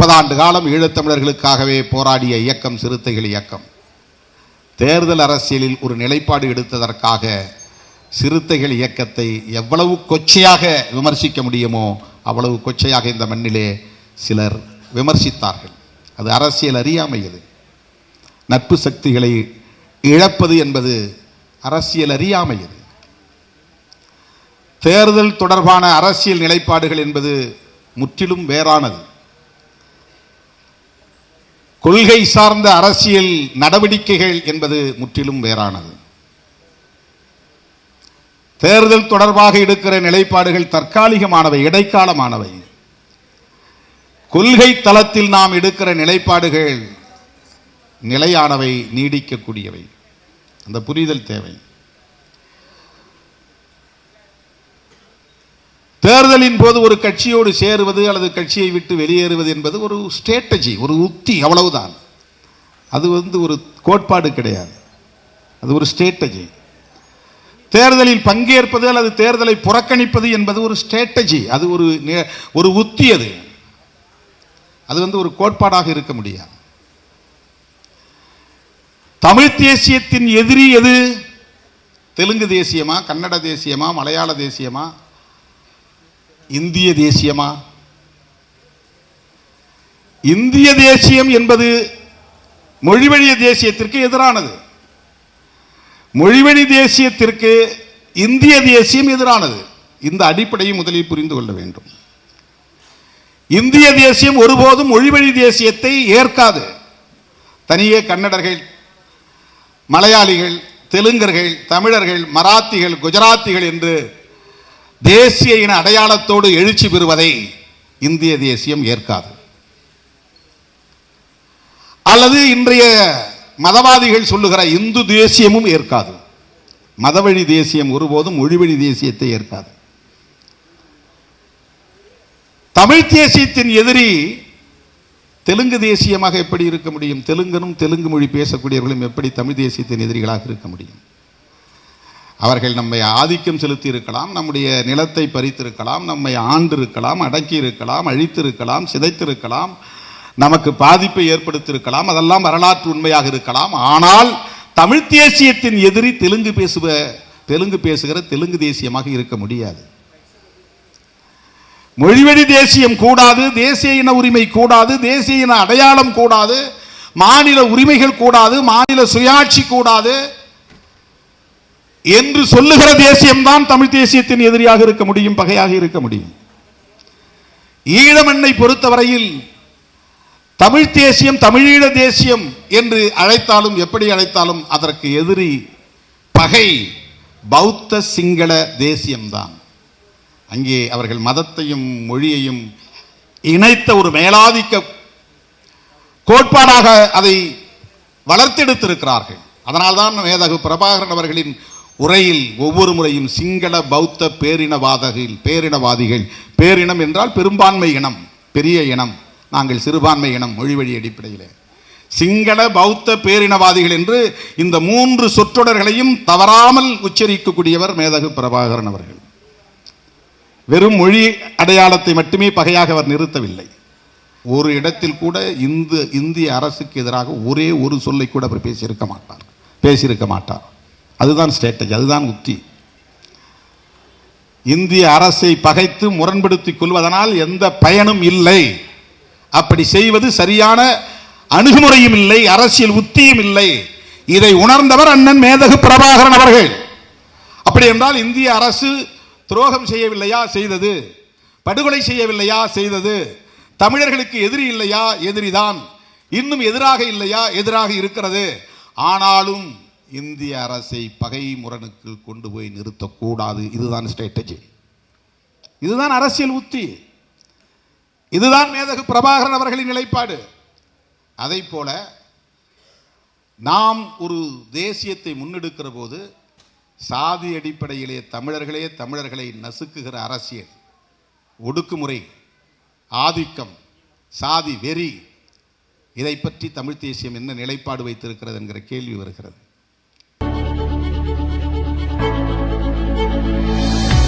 முப்பது ஆண்டு காலம் ஈழத்தமிழர்களுக்காகவே போராடிய இயக்கம் சிறுத்தைகள் இயக்கம். தேர்தல் அரசியலில் ஒரு நிலைப்பாடு எடுத்ததற்காக சிறுத்தைகள் இயக்கத்தை எவ்வளவு கொச்சையாக விமர்சிக்க முடியுமோ அவ்வளவு கொச்சையாக இந்த மண்ணிலே சிலர் விமர்சித்தார்கள். அது அரசியல் அறியாமை இது நட்பு சக்திகளை இழப்பது என்பது அரசியல் அறியாமை இது தேர்தல் தொடர்பான அரசியல் நிலைப்பாடுகள் என்பது முற்றிலும் வேறானது. கொள்கை சார்ந்த அரசியல் நடவடிக்கைகள் என்பது முற்றிலும் வேறானது. தேர்தல் தொடர்பாக எடுக்கிற நிலைப்பாடுகள் தற்காலிகமானவை இடைக்காலமானவை. கொள்கை தளத்தில் நாம் எடுக்கிற நிலைப்பாடுகள் நிலையானவை நீடிக்கக்கூடியவை. அந்த புரிதல் தேவை. தேர்தலின் போது ஒரு கட்சியோடு சேருவது அல்லது கட்சியை விட்டு வெளியேறுவது என்பது ஒரு ஸ்ட்ராட்டஜி ஒரு உத்தி அவ்வளவுதான். அது வந்து ஒரு கோட்பாடு கிடையாது. அது ஒரு ஸ்ட்ராட்டஜி தேர்தலில் பங்கேற்பது அல்லது தேர்தலை புறக்கணிப்பது என்பது ஒரு ஸ்ட்ராட்டஜி அது ஒரு நே- ஒரு உத்தி அது. அது வந்து ஒரு கோட்பாடாக இருக்க முடியாது. தமிழ் தேசியத்தின் எதிரி எது? தெலுங்கு தேசியமா கன்னட தேசியமா மலையாள தேசியமா? இந்திய தேசியமா? இந்திய தேசியம் என்பது மொழிவழிய தேசியத்திற்கு எதிரானது. மொழிவழி தேசியத்திற்கு இந்திய தேசியம் எதிரானது. இந்த அடிப்படையை முதலில் புரிந்து கொள்ள வேண்டும். இந்திய தேசியம் ஒருபோதும் மொழிவழி தேசியத்தை ஏற்காது. தனியே கன்னடர்கள் மலையாளிகள் தெலுங்கர்கள் தமிழர்கள் மராத்திகள் குஜராத்திகள் என்று தேசிய இன அடையாளத்தோடு எழுச்சி பெறுவதை இந்திய தேசியம் ஏற்காது. அல்லது இன்றைய மதவாதிகள் சொல்லுகிற இந்து தேசியமும் ஏற்காது. மதவழி தேசியம் ஒருபோதும் மொழிவழி தேசியத்தை ஏற்காது. தமிழ் தேசியத்தின் எதிரி தெலுங்கு தேசியமாக எப்படி இருக்க முடியும்? தெலுங்கனும் தெலுங்கு மொழி பேசக்கூடியவர்களும் எப்படி தமிழ் தேசியத்தின் எதிரிகளாக இருக்க முடியும்? அவர்கள் நம்மை ஆதிக்கம் செலுத்தி இருக்கலாம் நம்முடைய நிலத்தை பறித்திருக்கலாம் நம்மை ஆண்டிருக்கலாம் அடக்கி இருக்கலாம் அழித்திருக்கலாம் சிதைத்திருக்கலாம் நமக்கு பாதிப்பை ஏற்படுத்தியிருக்கலாம் அதெல்லாம் வரலாற்று உண்மையாக இருக்கலாம். ஆனால் தமிழ் தேசியத்தின் எதிரி தெலுங்கு பேசுவ தெலுங்கு பேசுகிற தெலுங்கு தேசியமாக இருக்க முடியாது. மொழிவழி தேசியம் கூடாது தேசிய இன உரிமை கூடாது தேசிய இன அடையாளம் கூடாது மாநில உரிமைகள் கூடாது மாநில சுயாட்சி கூடாது என்று சொல்லுகிற தேசியம்தான் தமிழ் தேசியத்தின் எதிரியாக இருக்க முடியும் பகையாக இருக்க முடியும். ஈழமண்ணை பொறுத்தவரையில் தமிழ் தேசியம் தமிழீழ தேசியம் என்று அழைத்தாலும் எப்படி அழைத்தாலும் அதற்கு எதிரி பகை பௌத்த சிங்கள தேசியம்தான். அங்கே அவர்கள் மதத்தையும் மொழியையும் இணைத்த ஒரு மேலாதிக்க கோட்பாடாக அதை வளர்த்தெடுத்திருக்கிறார்கள். அதனால்தான் மேதகு பிரபாகரன் அவர்களின் உரையில் ஒவ்வொரு முறையும் சிங்கள பௌத்த பேரினவாதகில் பேரினவாதிகள். பேரினம் என்றால் பெரும்பான்மை இனம் பெரிய இனம். நாங்கள் சிறுபான்மை இனம் மொழி வழி அடிப்படையில். சிங்கள பௌத்த பேரினவாதிகள் என்று இந்த மூன்று சொற்றொடர்களையும் தவறாமல் உச்சரிக்கக்கூடியவர் மேதகு பிரபாகரன் அவர்கள். வெறும் மொழி அடையாளத்தை மட்டுமே பகையாக அவர் நிறுத்தவில்லை. ஒரு இடத்தில் கூட இந்த இந்திய அரசுக்கு எதிராக ஒரே ஒரு சொல்லை கூட அவர் பேசியிருக்க மாட்டார். பேசியிருக்க மாட்டார். அதுதான் ஸ்ட்ராட்டஜி அதுதான் உத்தி. இந்திய அரசை பகைத்து முரண்படுத்திக் கொள்வதனால் எந்த பயனும் இல்லை. அப்படி செய்வது சரியான அணுகுமுறையும் இல்லை அரசியல் உத்தியும் இல்லை. இதை உணர்ந்தவர் அண்ணன் மேதகு பிரபாகரன் அவர்கள். அப்படி என்றால் இந்திய அரசு துரோகம் செய்யவில்லையா? செய்தது. படுகொலை செய்யவில்லையா? செய்தது. தமிழர்களுக்கு எதிரி இல்லையா? எதிரிதான். இன்னும் எதிராக இல்லையா? எதிராக இருக்கிறது. ஆனாலும் இந்திய அரசை பகை முரணுக்கு கொண்டு போய் நிறுத்தக்கூடாது. இதுதான் ஸ்ட்ராட்டஜி இதுதான் அரசியல் உத்தி. இதுதான் மேதகு பிரபாகரன் அவர்களின் நிலைப்பாடு. அதை போல நாம் ஒரு தேசியத்தை முன்னெடுக்கிற போது சாதி அடிப்படையிலே தமிழர்களே தமிழர்களை நசுக்குகிற அரசியல் ஒடுக்குமுறை ஆதிக்கம் சாதி வெறி இதை பற்றி தமிழ் தேசியம் என்ன நிலைப்பாடு வைத்திருக்கிறது என்கிற கேள்வி வருகிறது. Thank you.